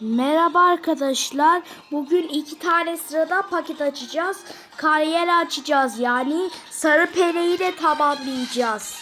Merhaba arkadaşlar. Bugün iki tane sırada paket açacağız. Kariyer açacağız yani. Sarı pereyi de tamamlayacağız.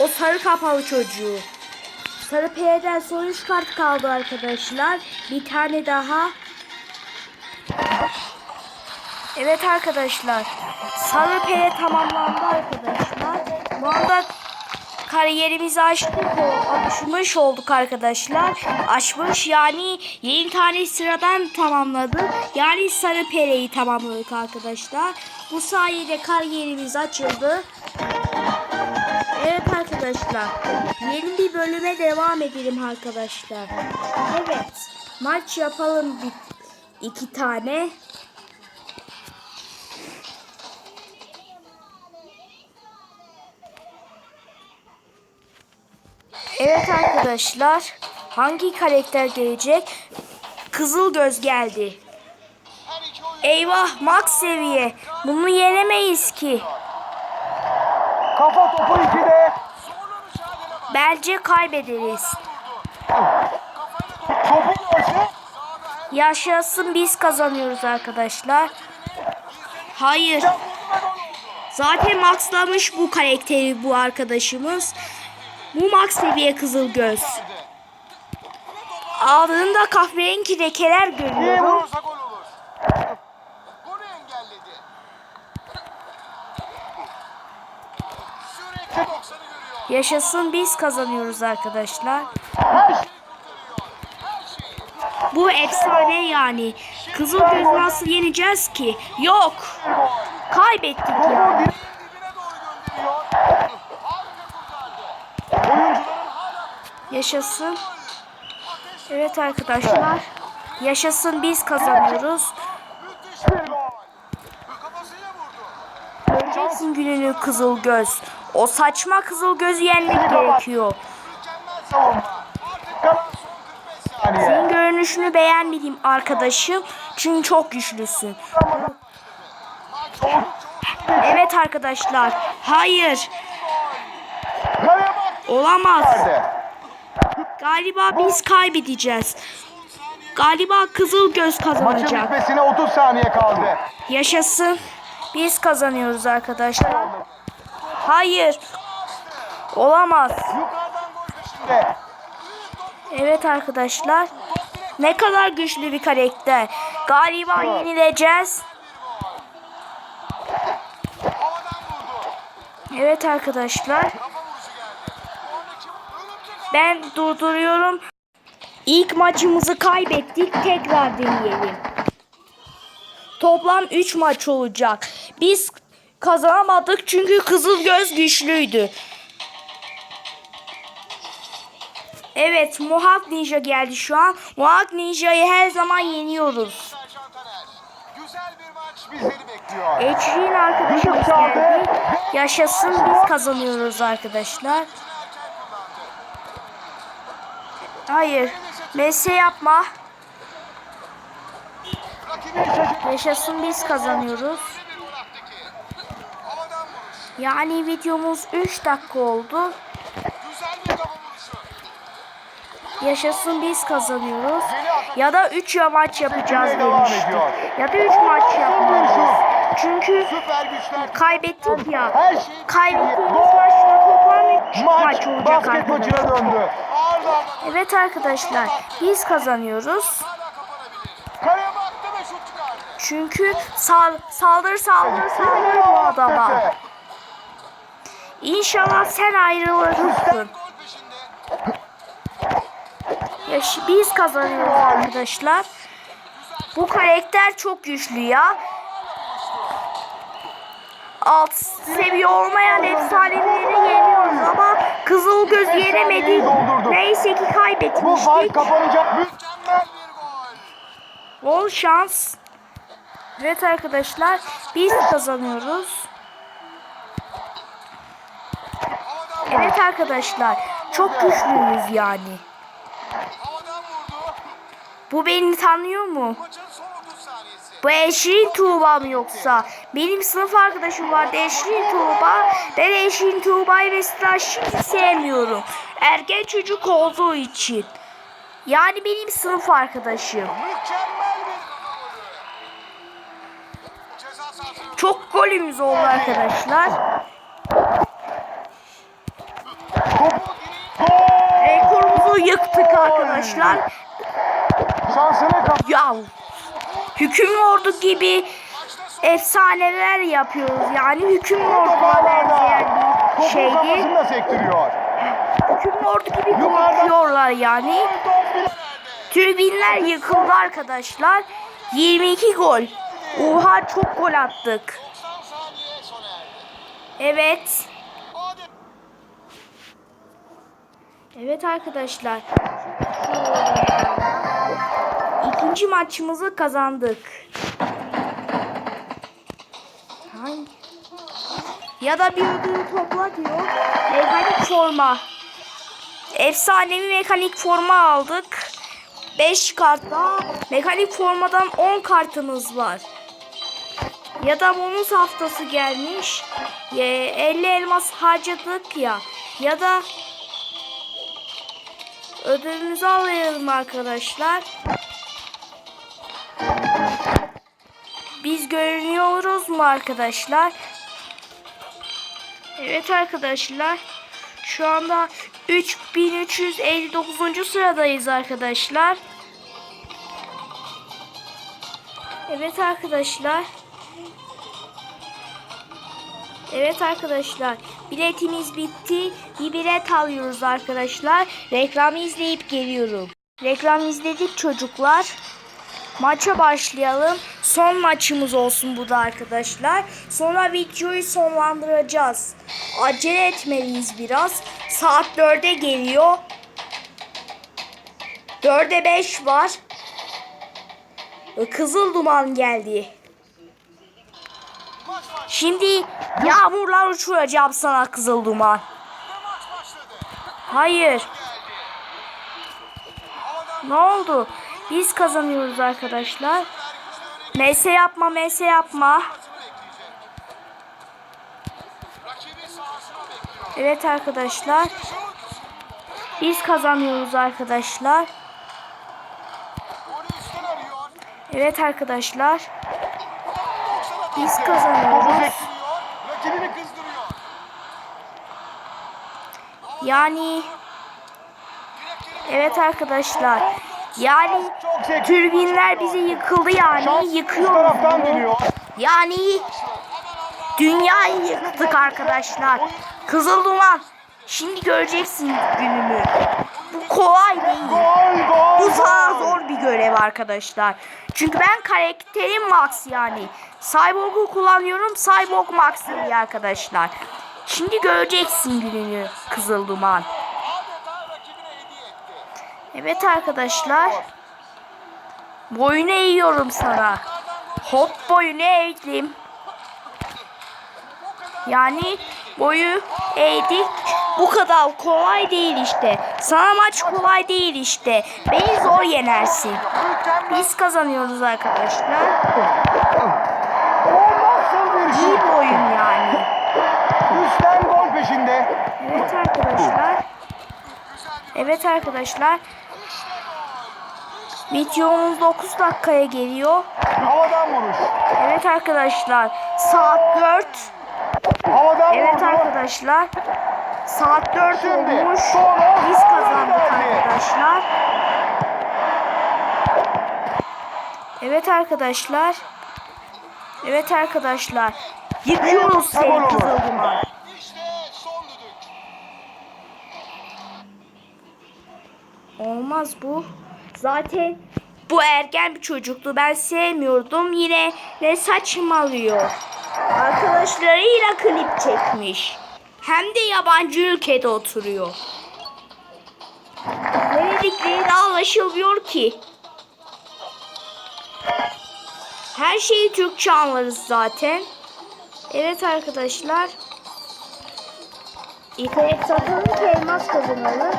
O sarı kapalı çocuğu. Sarı pereden son 3 kart kaldı arkadaşlar. Bir tane daha. Evet arkadaşlar. Sarı pere tamamlandı arkadaşlar. Bu anda kariyerimizi açtık açmış olduk arkadaşlar. Açmış yani yeni tane sıradan tamamladı. Yani sarı pereyi tamamladık arkadaşlar. Bu sayede kariyerimiz açıldı. Evet arkadaşlar. Yeni bir bölüme devam edelim arkadaşlar. Evet. Maç yapalım bir iki tane. Evet arkadaşlar. Hangi karakter gelecek? Kızıl göz geldi. Eyvah max seviye. Bunu yenemeyiz ki. Kafa topu 2'de. Bence kaybederiz. Yaşasın biz kazanıyoruz arkadaşlar. Hayır. Zaten maxlamış bu karakteri bu arkadaşımız. Bu max seviye kızıl göz. Aldığında kahverengi lekeler görüyorum. vurursa gol olur. Golü engelledi. Sürekli 90'ı görüyor. Yaşasın biz kazanıyoruz arkadaşlar. Bu efsane yani. Kızıl göz nasıl yeneceğiz ki? Yok. Kaybettik ya. dibine Yaşasın. Evet arkadaşlar. Yaşasın biz kazanıyoruz. Göreceksin gününü kızıl göz. O saçma kızıl gözü yenmek gerekiyor. Mükemmel savunma. Artık kalan son 45 saniye. Senin görünüşünü beğenmedim arkadaşım. Çünkü çok güçlüsün. Evet arkadaşlar. Hayır. Olamaz. Nerede? Galiba biz kaybedeceğiz. Galiba kızıl göz Maçın kazanacak. bitmesine 30 saniye kaldı. Yaşasın. Biz kazanıyoruz arkadaşlar. Hayır. Olamaz. Evet arkadaşlar. Ne kadar güçlü bir karakter. Galiba yenileceğiz. Evet arkadaşlar. Kafa vuruşu geldi. Oradaki örümcek Ben durduruyorum. İlk maçımızı kaybettik. Tekrar deneyelim. Toplam 3 maç olacak. Biz kazanamadık çünkü Kızıl Göz güçlüydü. Evet, Mohawk Ninja geldi şu an. Mohawk Ninja'yı her zaman yeniyoruz. Ercan Taner. Güzel bir maç bizleri bekliyor. Ecrin arkadaşımız geldi. Yaşasın biz kazanıyoruz arkadaşlar. Hayır. Mesle yapma. Yaşasın biz kazanıyoruz. Yani videomuz 3 dakika oldu. Yaşasın biz kazanıyoruz. Ya da 3 maç yapacağız demiştik. Ya da 3 maç vuruşu. Çünkü kaybettik ya. Şey Kaybettiğimiz maçta toplam 3 Maç, maç olacak basket maçına arkadaşlar. döndü. Evet arkadaşlar biz kazanıyoruz. hala kapanabilir. Kaleye baktı ve şut çıkardı. Çünkü sal saldır saldır saldır bu adama. İnşallah sen ayrılırsın. Ya biz kazanıyoruz arkadaşlar. Bu karakter çok güçlü ya. Alt seviye olmayan efsaneleri yeniyoruz ama Kızıl Göz yenemedik. Neyse ki Bu fark kaybetmiştik. kapanacak. Mükemmel bir gol. Bol şans. Evet arkadaşlar biz kazanıyoruz. Evet arkadaşlar çok güçlüyüz yani. Bu beni tanıyor mu? Bu Eşrin Tuğba mı yoksa? Benim sınıf arkadaşım vardı Eşrin Tuğba. Ben Eşrin Tuğba'yı mesela hiç sevmiyorum. ergen çocuk olduğu için. Yani benim sınıf arkadaşım. Çok golümüz oldu arkadaşlar. Rekorumuzu yıktık arkadaşlar. Şansını kap. Ya hüküm ordu gibi efsaneler yapıyoruz. Yani hüküm orduna benzeyen bir şeydi. kafasında sektiriyor. Hüküm ordu gibi korkuyorlar yani. Tribünler yıkıldı arkadaşlar. 22 gol. Oha çok gol attık. 90 saniye sona erdi. Evet. Evet arkadaşlar. İkinci maçımızı kazandık. Hangi? Ya da bir ödülü topla diyor. Mekanik forma. Efsanevi mekanik forma aldık. 5 kart daha. Mekanik formadan 10 kartımız var. Ya da bonus haftası gelmiş. Ye- 50 elmas harcadık ya. Ya da Ödülümüzü alayım arkadaşlar. Biz görünüyoruz mu arkadaşlar? Evet arkadaşlar. Şu anda 3359. sıradayız arkadaşlar. Evet arkadaşlar. Evet arkadaşlar. Biletimiz bitti. Bir bilet alıyoruz arkadaşlar. Reklamı izleyip geliyorum. Reklam izledik çocuklar. Maça başlayalım. Son maçımız olsun bu da arkadaşlar. Sonra videoyu sonlandıracağız. Acele etmeliyiz biraz. Saat 4'e geliyor. 4'e 5 var. Kızıl duman geldi. Şimdi yağmurlar uçuracağım sana kızıl duman. Hayır. Ne oldu? Biz kazanıyoruz arkadaşlar. MS yapma, MS yapma. Evet arkadaşlar. Biz kazanıyoruz arkadaşlar. Evet arkadaşlar. 90'a Biz kazanıyoruz. Yani evet arkadaşlar. Yani türbinler bizi yıkıldı yani. Dönüyor. Yani dünyayı yıktık arkadaşlar. Kızıl duman. Şimdi göreceksin gününü. Bu kolay değil. Bu sana zor bir görev arkadaşlar. Çünkü ben karakterim Max yani. Cyborg'u kullanıyorum. Cyborg Max diye arkadaşlar. Şimdi göreceksin gününü Kızıl Duman. Evet arkadaşlar. Boyunu eğiyorum sana. Hop boyunu eğdim. Yani boyu eğdik. Bu kadar kolay değil işte. Sana maç kolay değil işte. Beni zor yenersin. Biz kazanıyoruz arkadaşlar. İyi bir oyun yani. Üstten gol peşinde. Evet arkadaşlar. Evet arkadaşlar. Videomuz 9 dakikaya geliyor. Havadan vuruş. Evet arkadaşlar. Saat 4. Havadan Evet vurdu. arkadaşlar. Saat 4 Şimdi olmuş. sonra Biz kazandık arkadaşlar. Evet arkadaşlar. Evet arkadaşlar. Yıkıyoruz seni olur. Kızıl Duman. İşte son düdük. Olmaz bu. Zaten bu ergen bir çocuktu. Ben sevmiyordum. Yine ne saçmalıyor. Arkadaşlarıyla klip çekmiş. Hem de yabancı ülkede oturuyor. Ne dedikleri de anlaşılmıyor ki. Her şeyi Türkçe anlarız zaten. Evet arkadaşlar. Satalım ki elmas kazanalım.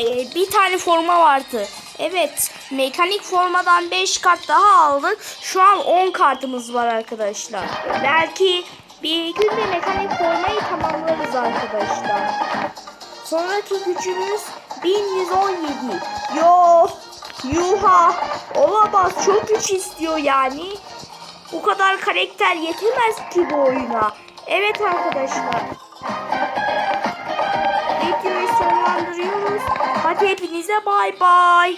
Ee, bir tane forma vardı. Evet. Mekanik formadan 5 kart daha aldık. Şu an 10 kartımız var arkadaşlar. Belki bir gün de mekanik formayı tamamlarız arkadaşlar. Sonraki gücümüz 1117. Yo. Yuha. Olamaz. Çok güç istiyor yani. Bu kadar karakter yetemez ki bu oyuna. Evet arkadaşlar. Sonlandırıyoruz. Hadi hepinize bay bay.